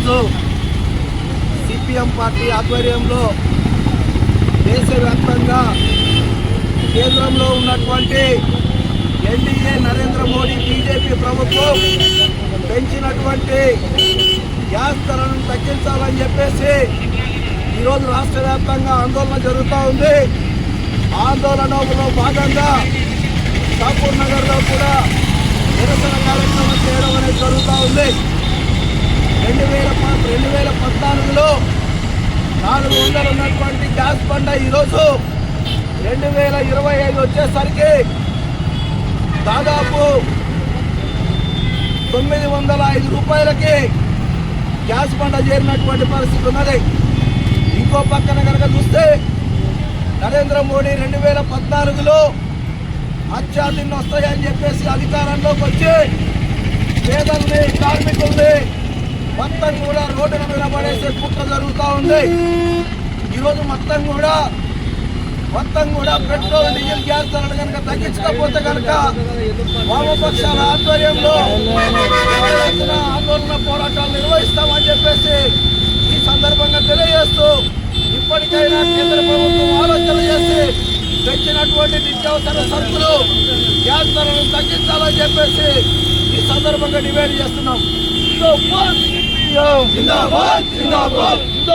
ఈరోజు CPM party ఆధ్వర్యంలో దేశవ్యాప్తంగా కేంద్రంలో ఉన్నటువంటి ఎన్డీఏ నరేంద్ర మోడీ బీజేపీ ప్రభుత్వం పెంచినటువంటి గ్యాస్ ధరలను తగ్గించాలని చెప్పేసి ఈరోజు రాష్ట్ర వ్యాప్తంగా ఆందోళన జరుగుతూ ఉంది. ఆందోళనలో భాగంగా షాపూర్ నగర్లో కూడా నిరసన కార్యక్రమం చేయడం అనేది జరుగుతూ ఉంది రెండు వేల రెండు వేల పద్నాలుగులో నాలుగు వందలు ఉన్నటువంటి గ్యాస్ బండ ఈరోజు రెండు వేల ఇరవై ఐదు వచ్చేసరికి దాదాపు తొమ్మిది వందల ఐదు రూపాయలకి గ్యాస్ బండ చేరినటువంటి పరిస్థితి ఉన్నది. ఇంకో పక్కన కనుక చూస్తే నరేంద్ర మోడీ రెండు వేల పద్నాలుగులో అత్యాధిన్ని వస్తాయని చెప్పేసి అధికారంలోకి వచ్చి పేదల్ని కార్మికుల్ని మొత్తం కూడా రోడ్డున మీద పడేసే కుట్ర జరుగుతూ ఉంది. ఈరోజు మొత్తం కూడా మొత్తం కూడా పెట్రోల్ డీజిల్ గ్యాస్ ధరలు కనుక తగ్గించకపోతే కనుక వామపక్షాల ఆధ్వర్యంలో ఆందోళన పోరాటాలు నిర్వహిస్తామని చెప్పేసి ఈ సందర్భంగా తెలియజేస్తూ ఇప్పటికైనా కేంద్ర ప్రభుత్వం ఆలోచన చేసి పెంచినటువంటి నిత్యావసర సరుకులు గ్యాస్ ధరలను తగ్గించాలని చెప్పేసి ఈ సందర్భంగా డిమాండ్ చేస్తున్నాం. Union. Une Europe, une Europe, une